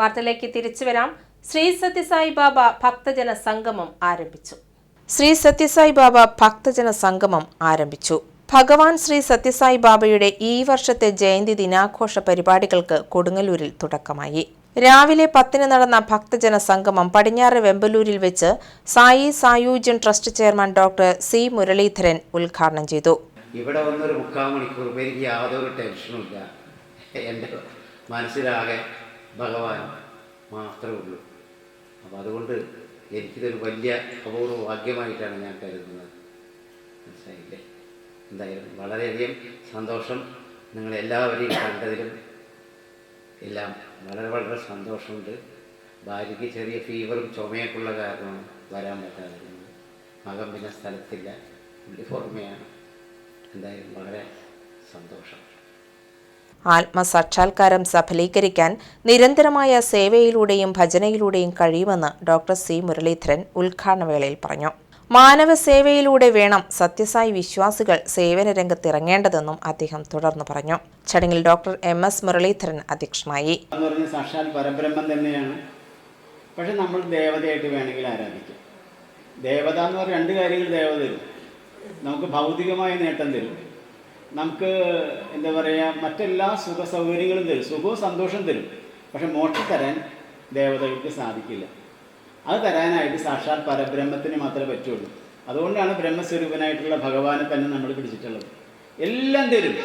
വാർത്തയിലേക്ക് തിരിച്ചു വരാം. ശ്രീ സത്യസായി ബാബ ഭക്തജന സംഗമം ആരംഭിച്ചു. ശ്രീ സത്യസായി ബാബ ഭക്തജന സംഗമം ആരംഭിച്ചു. ഭഗവാൻ ശ്രീ സത്യസായി ബാബയുടെ ഈ വർഷത്തെ ജയന്തി ദിനാഘോഷ പരിപാടികൾക്ക് കൊടുങ്ങല്ലൂരിൽ തുടക്കമായി. രാവിലെ പത്തിന് നടന്ന ഭക്തജന സംഗമം പടിഞ്ഞാറ് വെമ്പലൂരിൽ വെച്ച് Sai Sayujyan trust chairman doctor C Muraleedharan ഉദ്ഘാടനം ചെയ്തു. ഇവിടെ വന്നൊരു മുക്കാൽ മണിക്കൂർ എനിക്ക് യാതൊരു ടെൻഷനും ഇല്ല. എന്റെ മനസ്സിലാകെ ഭഗവാൻ മാത്രമേ ഉള്ളൂ. അപ്പോൾ അതുകൊണ്ട് എനിക്കിതൊരു വലിയ അപൂർവ ഭാഗ്യമായിട്ടാണ് ഞാൻ കരുതുന്നത്. മനസ്സിലായില്ലേ? എന്തായാലും വളരെയധികം സന്തോഷം നിങ്ങളെല്ലാവരെയും കണ്ടതിലും എല്ലാം വളരെ വളരെ സന്തോഷമുണ്ട്. ഭാര്യയ്ക്ക് ചെറിയ ഫീവറും ചുമയൊക്കെ ഉള്ള കാരണമാണ് വരാൻ പറ്റാതിരുന്നത്. മകൻ പിന്നെ സ്ഥലത്തില്ല. പുള്ളി പുറമെയാണ്. എന്തായാലും വളരെ സന്തോഷം. ആത്മസാക്ഷാത്കാരം സഫലീകരിക്കാൻ നിരന്തരമായ സേവയിലൂടെയും ഭജനയിലൂടെയും കഴിയുമെന്ന് ഡോക്ടർ സി മുരളീധരൻ ഉദ്ഘാടന വേളയിൽ പറഞ്ഞു. മാനവ സേവയിലൂടെ വേണം സത്യസായി വിശ്വാസികൾ സേവന രംഗത്തിറങ്ങേണ്ടതെന്നും അദ്ദേഹം തുടർന്ന് പറഞ്ഞു. ചടങ്ങിൽ ഡോക്ടർ എം എസ് മുരളീധരൻ അധ്യക്ഷനായി. സാക്ഷാൽ പരബ്രഹ്മം തന്നെയാണ്. പക്ഷെ നമ്മൾ ദേവതയായിട്ട് വേണമെങ്കിൽ ആരാധിക്കാം. ദേവത എന്ന് പറഞ്ഞാൽ രണ്ട് കാര്യങ്ങൾ ദേവത തരും. നമുക്ക് ഭൗതികമായ നേട്ടം തരും. നമുക്ക് എന്താ പറയുക മറ്റെല്ലാ സുഖ സൗകര്യങ്ങളും തരും. സുഖവും സന്തോഷം തരും. പക്ഷെ മോക്ഷം തരാൻ ദേവതകൾക്ക് സാധിക്കില്ല. അത് തരാനായിട്ട് സാക്ഷാൽ പരബ്രഹ്മത്തിന് മാത്രമേ പറ്റുള്ളൂ. അതുകൊണ്ടാണ് ബ്രഹ്മസ്വരൂപനായിട്ടുള്ള ഭഗവാനെ തന്നെ നമ്മൾ പിടിച്ചിട്ടുള്ളത്. എല്ലാം തരും.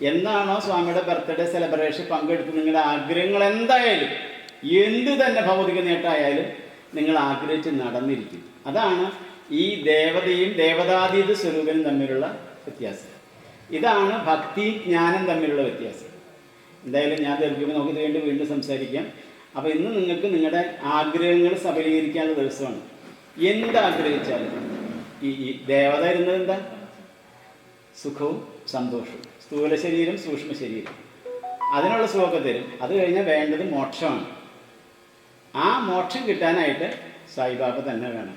എന്നാണോ സ്വാമിയുടെ ബർത്ത്ഡേ സെലിബ്രേഷൻ പങ്കെടുത്ത് നിങ്ങളുടെ ആഗ്രഹങ്ങൾ എന്തായാലും എന്ത് തന്നെ ഭൗതിക നേട്ടമായാലും നിങ്ങൾ ആഗ്രഹിച്ച് നടന്നിരിക്കും. അതാണ് ഈ ദേവതയും ദേവതാതീത സ്വരൂപനും തമ്മിലുള്ള വ്യത്യാസം. ഇതാണ് ഭക്തി ജ്ഞാനം തമ്മിലുള്ള വ്യത്യാസം. എന്തായാലും ഞാൻ ദീർഘിക്കുമ്പോൾ നമുക്ക് വേണ്ടി വീണ്ടും സംസാരിക്കാം. അപ്പോൾ ഇന്ന് നിങ്ങൾക്ക് നിങ്ങളുടെ ആഗ്രഹങ്ങൾ സഫലീകരിക്കാനുള്ള ദിവസമാണ്. എന്താഗ്രഹിച്ചാലും ഈ ഈ ദേവത ഇരുന്നത് എന്താ? സുഖവും സന്തോഷവും. സ്ഥൂല ശരീരം സൂക്ഷ്മ ശരീരം. അതിനുള്ള സുഖമൊക്കെ തരും. അത് കഴിഞ്ഞാൽ വേണ്ടത് മോക്ഷമാണ്. ആ മോക്ഷം കിട്ടാനായിട്ട് സായിബാബ തന്നെ വേണം.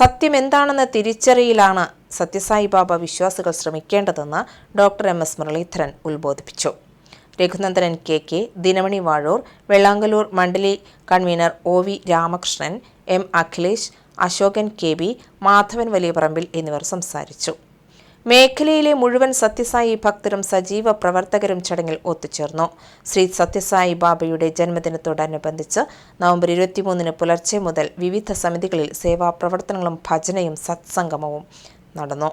സത്യം എന്താണെന്ന തിരിച്ചറിയിലാണ് സത്യസായി ബാബ വിശ്വാസികൾ ശ്രമിക്കേണ്ടതെന്ന് ഡോക്ടർ എം എസ് മുരളീധരൻ ഉത്ബോധിപ്പിച്ചു. Raghunandanan K K Dinamani Vazhoor Vellangallur Mandalay convener O V Ramakrishnan M Akhilesh Ashokan K B Madhavan Valiyaparambil എന്നിവർ സംസാരിച്ചു. മേഖലയിലെ മുഴുവൻ സത്യസായി ഭക്തരും സജീവ പ്രവർത്തകരും ചടങ്ങിൽ ഒത്തുചേർന്നു. ശ്രീ സത്യസായി ബാബയുടെ ജന്മദിനത്തോടനുബന്ധിച്ച് നവംബർ ഇരുപത്തിമൂന്നിന് പുലർച്ചെ മുതൽ വിവിധ സമിതികളിൽ സേവാ പ്രവർത്തനങ്ങളും ഭജനയും സത്സംഗമവും നടന്നു.